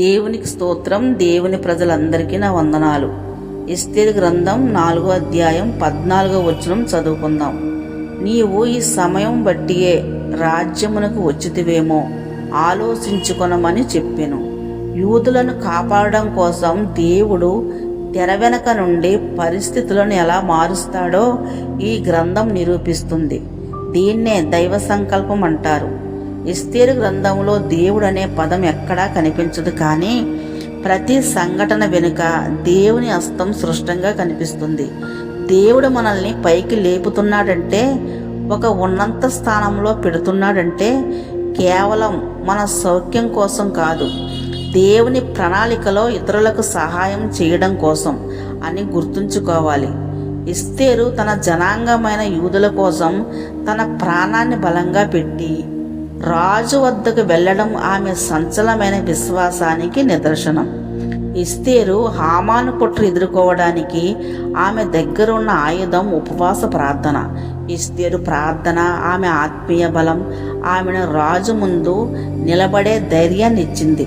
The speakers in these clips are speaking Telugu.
దేవునికి స్తోత్రం దేవుని ప్రజలందరికీ నా వందనాలు. ఇస్తేరు గ్రంథం నాలుగో అధ్యాయం పద్నాలుగో వచనం చదువుకుందాం. నీవు ఈ సమయం బట్టియే రాజ్యమునకు వచ్చితివేమో ఆలోచించుకొనమని చెప్పాను. యూదులను కాపాడడం కోసం దేవుడు తెర వెనక నుండి పరిస్థితులను ఎలా మారుస్తాడో ఈ గ్రంథం నిరూపిస్తుంది. దీన్నే దైవ సంకల్పం అంటారు. ఇస్తేరు గ్రంథంలో దేవుడు అనే పదం ఎక్కడా కనిపించదు కానీ ప్రతి సంఘటన వెనుక దేవుని హస్తం సృష్టంగా కనిపిస్తుంది. దేవుడు మనల్ని పైకి లేపుతున్నాడంటే ఒక ఉన్నంత స్థానంలో పెడుతున్నాడంటే కేవలం మన సౌఖ్యం కోసం కాదు దేవుని ప్రణాళికలో ఇతరులకు సహాయం చేయడం కోసం అని గుర్తుంచుకోవాలి. ఇస్తేరు తన జనాంగమైన యూదుల కోసం తన ప్రాణాన్ని బలంగా పెట్టి రాజు వద్దకు వెళ్ళడం ఆమె సంచలమైన విశ్వాసానికి నిదర్శనం. ఇస్తేరు హామాను కుట్ర ఎదుర్కోవడానికి ఆమె దగ్గర ఉన్న ఆయుధం ఉపవాస ప్రార్థన. ఇస్తేరు ప్రార్థన ఆమె ఆత్మీయ బలం ఆమెను రాజు ముందు నిలబడే ధైర్యాన్ని ఇచ్చింది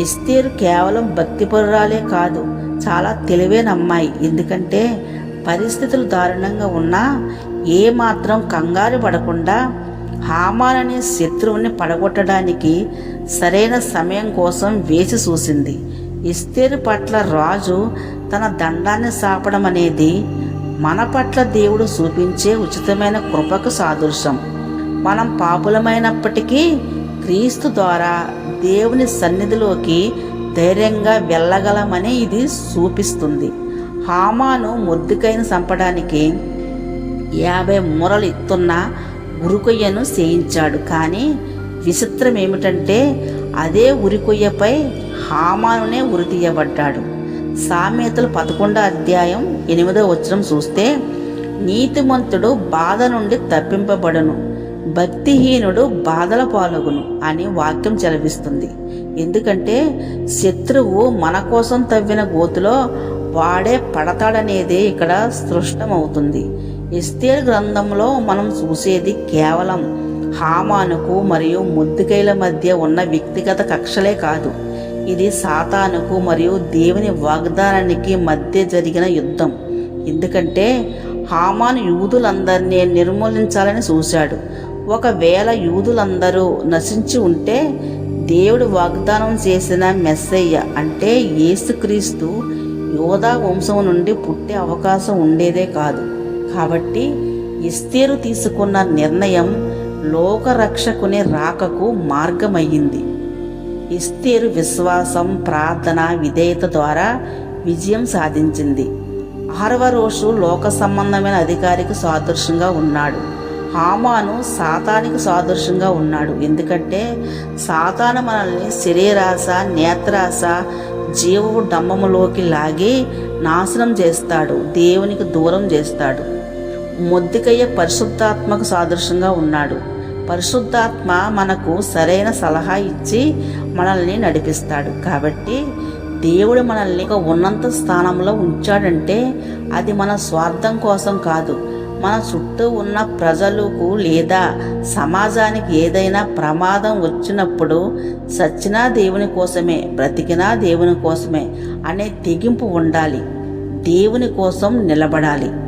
ఇస్తేరు కేవలం భక్తిపరురాలే కాదు చాలా తెలివైన అమ్మాయి. ఎందుకంటే పరిస్థితులు దారుణంగా ఉన్నా ఏమాత్రం కంగారు పడకుండా హామాననే శత్రువుని పడగొట్టడానికి సరైన సమయం కోసం వేచి చూసింది. ఇస్తేరు పట్ల రాజు తన దండాన్ని సాపడం అనేది మన పట్ల దేవుడు చూపించే ఉచితమైన కృపకు సాదృశ్యం. మనం పాపులమైనప్పటికీ క్రీస్తు ద్వారా దేవుని సన్నిధిలోకి ధైర్యంగా వెళ్ళగలమని ఇది చూపిస్తుంది. హామాను మొద్దుకైన చంపడానికి యాభై మూరలు ఇస్తున్న ఉరికొయ్యను చేయించాడు కానీ విచిత్రం ఏమిటంటే అదే ఉరికొయ్యపై హామానునే ఉరి తీయబడ్డాడు సామెతలు పదకొండో అధ్యాయం ఎనిమిదో వచనం చూస్తే నీతిమంతుడు బాధ నుండి తప్పింపబడును భక్తిహీనుడు బాధల పాలగును అని వాక్యం చెలవిస్తుంది. ఎందుకంటే శత్రువు మన కోసం తవ్విన గోతులో వాడే పడతాడనేదే ఇక్కడ స్పష్టమవుతుంది. ఇస్తేర్ గ్రంథంలో మనం చూసేది కేవలం హామానుకు మరియు ముద్దుకైల మధ్య ఉన్న వ్యక్తిగత కక్షలే కాదు. ఇది సాతానుకు మరియు దేవుని వాగ్దానానికి మధ్య జరిగిన యుద్ధం. ఎందుకంటే హామాను యూదులందరినీ నిర్మూలించాలని చూశాడు. ఒకవేళ యూదులందరూ నశించి ఉంటే దేవుడు వాగ్దానం చేసిన మెస్సయ్య అంటే యేసుక్రీస్తు యోధా వంశం నుండి పుట్టే అవకాశం ఉండేదే కాదు. కాబట్టి ఇస్తేరు తీసుకున్న నిర్ణయం లోకరక్షకుని రాకకు మార్గమయ్యింది. ఇస్తేరు విశ్వాసం ప్రార్థన విధేయత ద్వారా విజయం సాధించింది. ఆరవ రోజు లోక సంబంధమైన అధికారికి సాదృశ్యంగా ఉన్నాడు. హామాను సాతానికి సాదృశ్యంగా ఉన్నాడు. ఎందుకంటే సాతాను మనల్ని శరీరాశ నేత్రాశ జీవపు డమ్మములోకి లాగి నాశనం చేస్తాడు. దేవునికి దూరం చేస్తాడు. మొద్దికయ్య పరిశుద్ధాత్మకు సాదృశ్యంగా ఉన్నాడు. పరిశుద్ధాత్మ మనకు సరైన సలహా ఇచ్చి మనల్ని నడిపిస్తాడు. కాబట్టి దేవుడు మనల్ని ఒక ఉన్నత స్థానంలో ఉంచాడంటే అది మన స్వార్థం కోసం కాదు. మన చుట్టూ ఉన్న ప్రజలకు లేదా సమాజానికి ఏదైనా ప్రమాదం వచ్చినప్పుడు సచ్చినా దేవుని కోసమే బ్రతికినా దేవుని కోసమే అనే తెగింపు ఉండాలి. దేవుని కోసం నిలబడాలి.